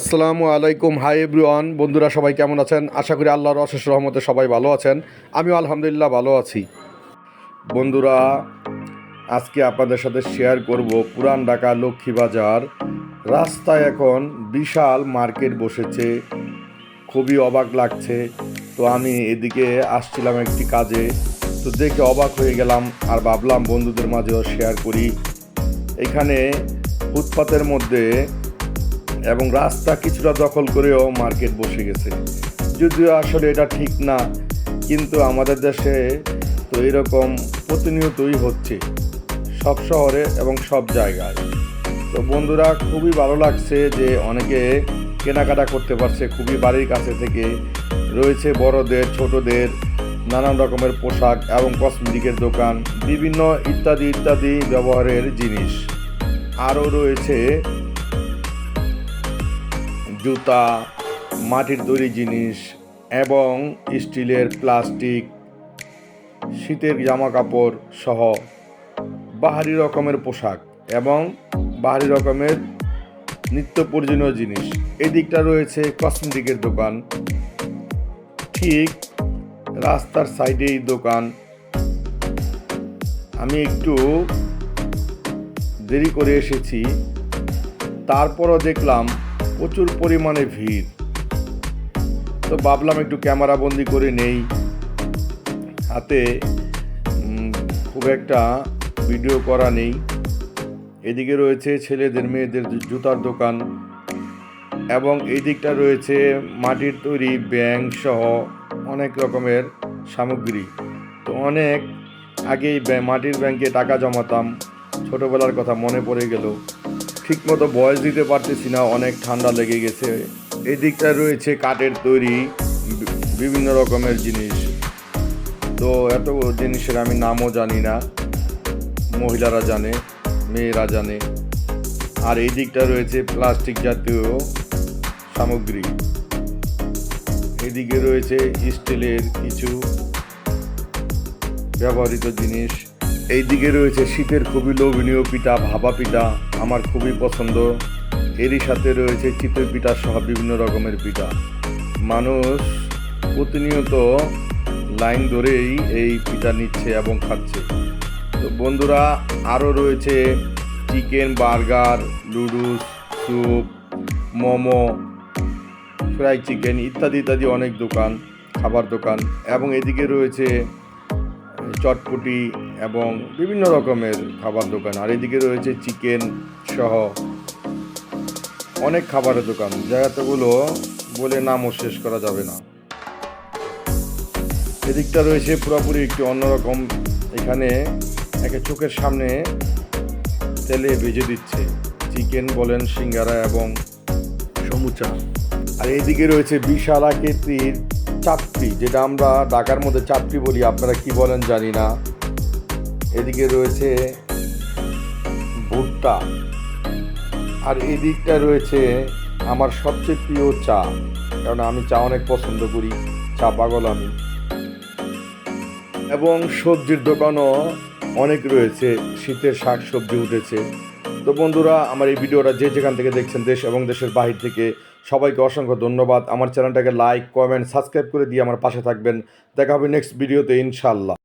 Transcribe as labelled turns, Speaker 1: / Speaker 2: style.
Speaker 1: আসসালামু আলাইকুম। Hi everyone, বন্ধুরা সবাই কেমন আছেন? আশা করি আল্লাহর অশেষ রহমতে সবাই ভালো আছেন। আমিও আলহামদুলিল্লাহ ভালো আছি। বন্ধুরা, আজকে আপনাদের সাথে শেয়ার করব পুরান ঢাকা লক্ষ্মীবাজার। রাস্তায় এখন বিশাল মার্কেট বসেছে। খুবই অবাক লাগছে। তো আমি এদিকে আসছিলাম একটি কাজে। তো দেখে অবাক হয়ে গেলাম আর ভাবলাম বন্ধুদের মাঝেও শেয়ার করি। এখানে ফুটপাতের মধ্যে এবং রাস্তা কিছুটা দখল করেও মার্কেট বসে গেছে। যদিও আসলে এটা ঠিক না, কিন্তু আমাদের দেশে তো এরকম প্রতিনিয়তই হচ্ছে, সব শহরে এবং সব জায়গায়। তো বন্ধুরা, খুবই ভালো লাগছে যে অনেকে কেনাকাটা করতে পারছে, খুবই বাড়ির কাছে থেকে। রয়েছে বড়দের, ছোটদের, নানান রকমের পোশাক এবং কসমেটিকের দোকান, বিভিন্ন ইত্যাদি ইত্যাদি ব্যবহারের জিনিস। আরও রয়েছে জুতা, মাটির তৈরি জিনিস এবং স্টিলের প্লাস্টিক, শীতের জামা কাপড় সহ বাহারি রকমের পোশাক এবং বাহারি রকমের নিত্য প্রয়োজনীয় জিনিস। এদিকটা রয়েছে কসমেটিকের দোকান। ঠিক রাস্তার সাইডেই দোকান। আমি একটু দেরি করে এসেছি। তারপরও দেখলাম প্রচুর পরিমাণে ভিড়। তো ভাবলাম একটু ক্যামেরা বন্দি করে নেই। হাতে খুব একটা ভিডিও করা নেই। এদিকে রয়েছে ছেলেদের, মেয়েদের জুতার দোকান এবং এই দিকটা রয়েছে মাটির তৈরি ব্যাংক সহ অনেক রকমের সামগ্রী। তো অনেক আগেই ব্যাং- মাটির ব্যাংকে টাকা জমাতাম। ছোটোবেলার কথা মনে পড়ে গেল। ঠিকমতো বয়স দিতে পারতেছি না, অনেক ঠান্ডা লেগে গেছে। এই দিকটা রয়েছে কাঠের তৈরি বিভিন্ন রকমের জিনিস। তো এত জিনিসের আমি নামও জানি না, মহিলারা জানে, মেয়েরা জানে। আর এই দিকটা রয়েছে প্লাস্টিক জাতীয় সামগ্রী। এদিকে রয়েছে স্টিলের কিছু ব্যবহৃত জিনিস। এইদিকে রয়েছে শীতের খুবই লোভনীয় পিঠা, ভাপা পিঠা, আমার খুবই পছন্দ। এরই সাথে রয়েছে চিতই পিঠা সহ বিভিন্ন রকমের পিঠা। মানুষ প্রতিনিয়ত লাইন ধরেই এই পিঠা নিচ্ছে এবং খাচ্ছে। তো বন্ধুরা, আরও রয়েছে chicken, burger লুডুস soup, momo, fry chicken ইত্যাদি ইত্যাদি অনেক দোকান, খাবার দোকান। এবং এদিকে রয়েছে চটপটি এবং বিভিন্ন রকমের খাবার দোকান। আর এদিকে রয়েছে চিকেন সহ অনেক খাবারের দোকান। জায়গাগুলো বলে নামও শেষ করা যাবে না। এদিকটা রয়েছে পুরোপুরি একটি অন্যরকম। এখানে একে চোখের সামনে তেলে ভেজে দিচ্ছে। চিকেন বলেন সিঙ্গারা এবং সমুচা। আর এইদিকে রয়েছে বিশাল আকৃতির চাপটি যেটা আমরা ঢাকার মধ্যে চাপটি বলি। আপনারা কি বলেন জানি না। এদিকে রয়েছে ভুট্টা। আর এই দিকটা রয়েছে আমার সবচেয়ে প্রিয় চা, কারণ আমি চা অনেক পছন্দ করি, চা পাগল আমি। এবং সবজির দোকানও অনেক রয়েছে, শীতের শাক সবজি উঠেছে। তো বন্ধুরা, আমার এই ভিডিওটা যে যেখান থেকে দেখছেন দেশ এবং দেশের বাহির থেকে, সবাইকে অসংখ্য ধন্যবাদ। আমার চ্যানেলটাকে লাইক, কমেন্ট, সাবস্ক্রাইব করে দিয়ে আমার পাশে থাকবেন। দেখা হবে নেক্সট ভিডিওতে ইনশাল্লাহ